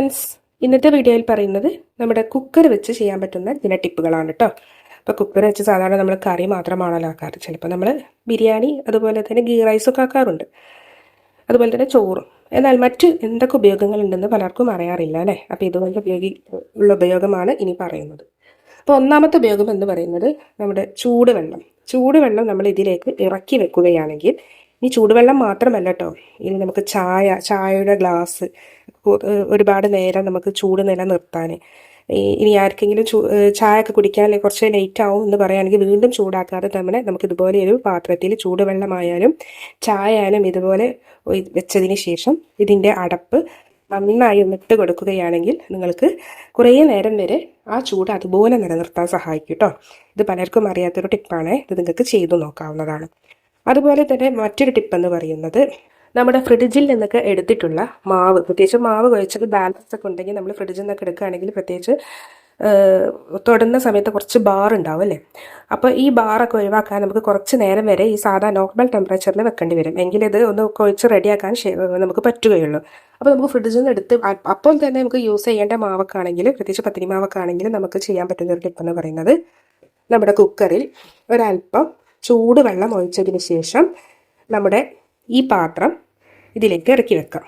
Friends ഇന്നത്തെ വീഡിയോയിൽ പറയുന്നത് നമ്മുടെ കുക്കർ വെച്ച് ചെയ്യാൻ പറ്റുന്ന ചില ടിപ്പുകളാണ് കേട്ടോ അപ്പോൾ കുക്കർ വെച്ച് സാധാരണ നമ്മൾ കറി മാത്രമാണല്ലോ ആക്കാറ്. ചിലപ്പോൾ നമ്മൾ ബിരിയാണി അതുപോലെ തന്നെ ഗീ റൈസൊക്കെ ആക്കാറുണ്ട്. അതുപോലെ തന്നെ ചോറും. എന്നാൽ മറ്റ് എന്തൊക്കെ ഉപയോഗങ്ങളുണ്ടെന്ന് പലർക്കും അറിയാറില്ല അല്ലേ? അപ്പോൾ ഇതുപോലെ ഉപയോഗി ഉള്ള ഉപയോഗമാണ് ഇനി പറയുന്നത്. അപ്പോൾ ഒന്നാമത്തെ ഉപയോഗം എന്ന് പറയുന്നത് നമ്മുടെ ചൂടുവെള്ളം. ചൂടുവെള്ളം നമ്മൾ ഇതിലേക്ക് ഇറക്കി വെക്കുകയാണെങ്കിൽ ഈ ചൂടുവെള്ളം മാത്രമല്ല കേട്ടോ ഇനി നമുക്ക് ചായ ചായയുടെ ഗ്ലാസ് ഒരുപാട് നേരം നമുക്ക് ചൂട് നിലനിർത്താൻ. ഇനി ആർക്കെങ്കിലും ചൂ ചായ കുടിക്കാൻ കുറച്ച് ലേറ്റ് ആവും എന്ന് പറയുകയാണെങ്കിൽ വീണ്ടും ചൂടാക്കാതെ തന്നെ നമുക്ക് ഇതുപോലെ ഒരു പാത്രത്തിൽ ചൂടുവെള്ളമായാലും ചായ ആയാലും ഇതുപോലെ വെച്ചതിന് ശേഷം ഇതിന്റെ അടപ്പ് നന്നായി ഒന്നിട്ട് കൊടുക്കുകയാണെങ്കിൽ നിങ്ങൾക്ക് കുറേ നേരം വരെ ആ ചൂട് അതുപോലെ നിലനിർത്താൻ സഹായിക്കും കേട്ടോ ഇത് പലർക്കും അറിയാത്തൊരു ടിപ്പാണ് ഇത് നിങ്ങൾക്ക് ചെയ്തു നോക്കാവുന്നതാണ്. അതുപോലെ തന്നെ മറ്റൊരു ടിപ്പ് എന്ന് പറയുന്നത് നമ്മുടെ ഫ്രിഡ്ജിൽ നിന്നൊക്കെ എടുത്തിട്ടുള്ള മാവ്. പ്രത്യേകിച്ച് മാവ് കുഴച്ചത് ബാലൻസ് ഒക്കെ ഉണ്ടെങ്കിൽ നമ്മൾ ഫ്രിഡ്ജിൽ നിന്നൊക്കെ എടുക്കുകയാണെങ്കിൽ പ്രത്യേകിച്ച് തൊടുന്ന സമയത്ത് കുറച്ച് ബാർ ഉണ്ടാവും അല്ലേ? അപ്പോൾ ഈ ബാറൊക്കെ ഒഴിവാക്കാൻ നമുക്ക് കുറച്ച് നേരം വരെ ഈ സാധാ നോർമൽ ടെമ്പറേച്ചറിൽ വെക്കേണ്ടി വരും. എങ്കിൽ ഇത് ഒന്ന് കുഴച്ച് റെഡിയാക്കാൻ നമുക്ക് പറ്റുകയുള്ളൂ. അപ്പോൾ നമുക്ക് ഫ്രിഡ്ജിൽ നിന്ന് എടുത്ത് അപ്പോൾ തന്നെ നമുക്ക് യൂസ് ചെയ്യേണ്ട മാവൊക്കെ പ്രത്യേകിച്ച് പത്തിരി മാവൊക്കെ ആണെങ്കിൽ നമുക്ക് ചെയ്യാൻ പറ്റുന്ന ഒരു ടിപ്പ് എന്ന് പറയുന്നത് നമ്മുടെ കുക്കറിൽ ഒരല്പം ചൂടുവെള്ളം ഒഴിച്ചതിന് ശേഷം നമ്മുടെ ഈ പാത്രം ഇതിലേക്ക് ഇറക്കി വെക്കാം.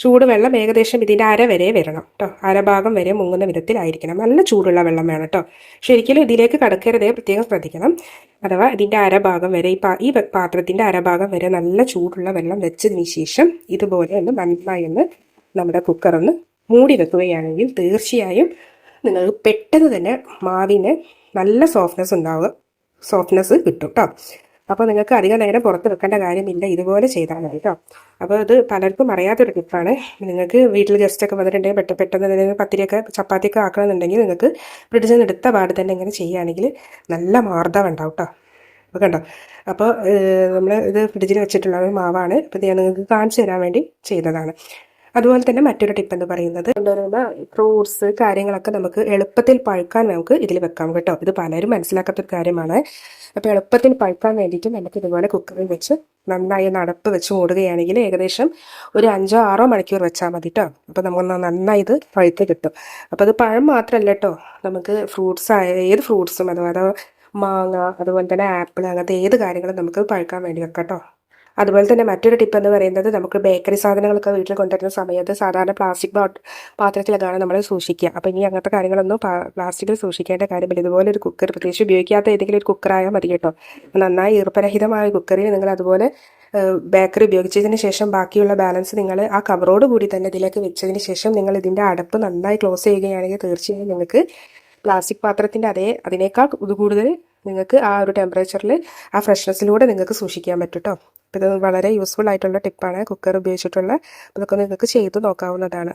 ചൂടുവെള്ളം ഏകദേശം ഇതിന്റെ അര വരെ വരണം കേട്ടോ അരഭാഗം വരെ മുങ്ങുന്ന വിധത്തിലായിരിക്കണം. നല്ല ചൂടുള്ള വെള്ളം വേണം കേട്ടോ ശരിക്കും ഇതിലേക്ക് കടക്കരുതേ പ്രത്യേകം ശ്രദ്ധിക്കണം. അഥവാ ഇതിന്റെ അരഭാഗം വരെ ഈ പാ ഈ പാത്രത്തിന്റെ അരഭാഗം വരെ നല്ല ചൂടുള്ള വെള്ളം വെച്ചതിന് ശേഷം ഇതുപോലെ ഒന്ന് നന്നായി ഒന്ന് നമ്മുടെ കുക്കർ ഒന്ന് മൂടി വെക്കുകയാണെങ്കിൽ തീർച്ചയായും നിങ്ങൾക്ക് പെട്ടെന്ന് തന്നെ മാവിന് നല്ല സോഫ്റ്റ്നെസ് ഉണ്ടാവുക. സോഫ്റ്റ്നെസ് കിട്ടും കേട്ടോ അപ്പോൾ നിങ്ങൾക്ക് അധികം നേരം പുറത്ത് വെക്കേണ്ട കാര്യമില്ല. ഇതുപോലെ ചെയ്താൽ മതി കേട്ടോ അപ്പോൾ ഇത് പലർക്കും അറിയാത്തൊരു ടിപ്പാണ് നിങ്ങൾക്ക് വീട്ടിൽ ഗസ്റ്റൊക്കെ വന്നിട്ടുണ്ടെങ്കിൽ പെട്ടെന്ന് പെട്ടെന്ന് പത്തിരിയൊക്കെ ചപ്പാത്തിയൊക്കെ ആക്കണമെന്നുണ്ടെങ്കിൽ നിങ്ങൾക്ക് നിന്ന് എടുത്ത പാട് തന്നെ ഇങ്ങനെ ചെയ്യുകയാണെങ്കിൽ നല്ല മാർദ്ദം ഉണ്ടാവും കേട്ടോ അപ്പോൾ കണ്ടോ? അപ്പോൾ നമ്മൾ ഇത് ഫ്രിഡ്ജിൽ വെച്ചിട്ടുള്ള മാവാണ്. അപ്പോൾ ഞാൻ നിങ്ങൾക്ക് കാണിച്ചു തരാൻ വേണ്ടി ചെയ്തതാണ്. അതുപോലെ തന്നെ മറ്റൊരു ടിപ്പ് എന്ന് പറയുന്നത് കൊണ്ടുവരുന്ന ഫ്രൂട്ട്സ് കാര്യങ്ങളൊക്കെ നമുക്ക് എളുപ്പത്തിൽ പഴുക്കാൻ നമുക്ക് ഇതിൽ വെക്കാം കേട്ടോ. ഇത് പലരും മനസ്സിലാക്കാത്തൊരു കാര്യമാണ്. അപ്പോൾ എളുപ്പത്തിൽ പഴുക്കാൻ വേണ്ടിയിട്ട് നമുക്ക് ഇതുപോലെ കുക്കറിൽ വെച്ച് നന്നായി നടപ്പ് വെച്ച് മൂടുകയാണെങ്കിൽ ഏകദേശം ഒരു അഞ്ചോ ആറോ മണിക്കൂർ വെച്ചാൽ മതി കേട്ടോ അപ്പോൾ നമുക്ക് നന്നായി ഇത് പഴുത്ത് കിട്ടും. അപ്പോൾ അത് പഴം മാത്രമല്ല കേട്ടോ നമുക്ക് ഫ്രൂട്ട്സ് ആയ ഏത് ഫ്രൂട്ട്സും അതുപോലെ മാങ്ങ അതുപോലെ തന്നെ ആപ്പിൾ അങ്ങനത്തെ ഏത് കാര്യങ്ങളും നമുക്ക് പഴുക്കാൻ വേണ്ടി വെക്കാം കേട്ടോ അതുപോലെ തന്നെ മറ്റൊരു ടിപ്പ് എന്ന് പറയുന്നത് നമുക്ക് ബേക്കറി സാധനങ്ങളൊക്കെ വീട്ടിൽ കൊണ്ടുവരുന്ന സമയത്ത് സാധാരണ പ്ലാസ്റ്റിക് പാത്രത്തിലൊക്കെയാണ് നമ്മൾ സൂക്ഷിക്കുക. അപ്പോൾ ഇനി അങ്ങനത്തെ കാര്യങ്ങളൊന്നും പ്ലാസ്റ്റിക്കിൽ സൂക്ഷിക്കേണ്ട കാര്യമില്ല. ഇതുപോലെ ഒരു കുക്കർ പ്രത്യേകിച്ച് ഉപയോഗിക്കാത്ത ഏതെങ്കിലും ഒരു കുക്കറായാൽ മതി കേട്ടോ. നന്നായി ഈർപ്പരഹിതമായ കുക്കറിൽ നിങ്ങൾ അതുപോലെ ബേക്കറി ഉപയോഗിച്ചതിന് ശേഷം ബാക്കിയുള്ള ബാലൻസ് നിങ്ങൾ ആ കവറോട് കൂടി തന്നെ ഇതിലേക്ക് വെച്ചതിന് ശേഷം നിങ്ങൾ ഇതിന്റെ അടപ്പ് നന്നായി ക്ലോസ് ചെയ്യുകയാണെങ്കിൽ തീർച്ചയായും നിങ്ങൾക്ക് പ്ലാസ്റ്റിക് പാത്രത്തിന്റെ അതേ അതിനേക്കാൾ കൂടുതൽ നിങ്ങൾക്ക് ആ ഒരു ടെമ്പറേച്ചറിൽ ആ ഫ്രഷ്നെസ്സിലൂടെ നിങ്ങൾക്ക് സൂക്ഷിക്കാൻ പറ്റും കേട്ടോ അപ്പോൾ ഇത് വളരെ യൂസ്ഫുൾ ആയിട്ടുള്ള ടിപ്പാണ് കുക്കർ ഉപയോഗിച്ചിട്ടുള്ള അതൊക്കെ നിങ്ങൾക്ക് ചെയ്തു നോക്കാവുന്നതാണ്.